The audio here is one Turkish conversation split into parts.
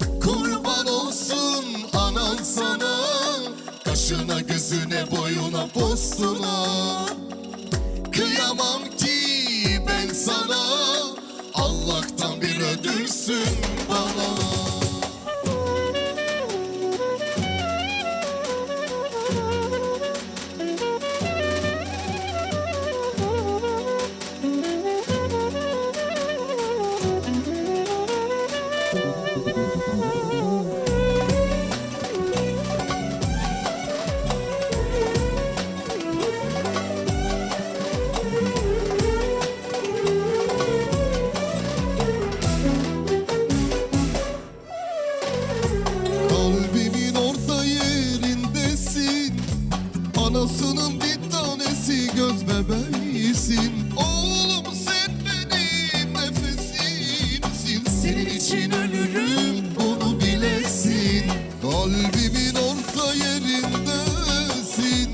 Kurban olsun anan sana Kaşına gözüne boyuna postuna. Kıyamam ki ben sana Allah'tan bir ödülsün bana bebeğisin. Oğlum sen benim nefesimsin Senin için ölürüm bunu bilesin. Kalbimin orta yerindesin.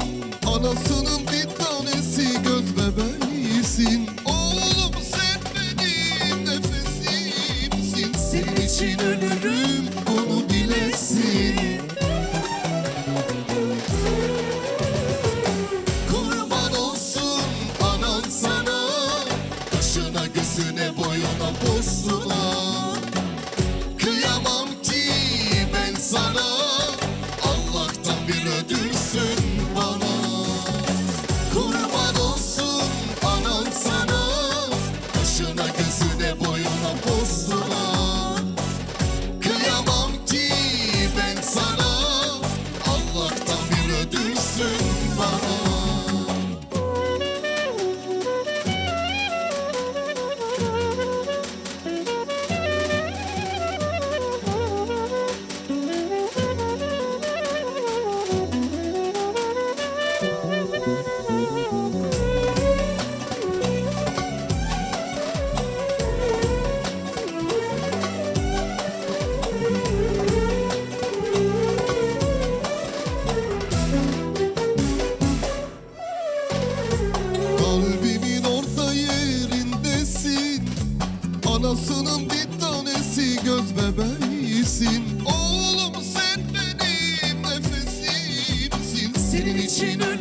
Anasının bir tanesi göz bebeğisin. Oğlum sen benim nefesimsin. Senin için ölürüm bunu bilesin Dünyasının bir tanesi göz bebeğisin Oğlum sen benim nefesimsin. Senin için ölüyorum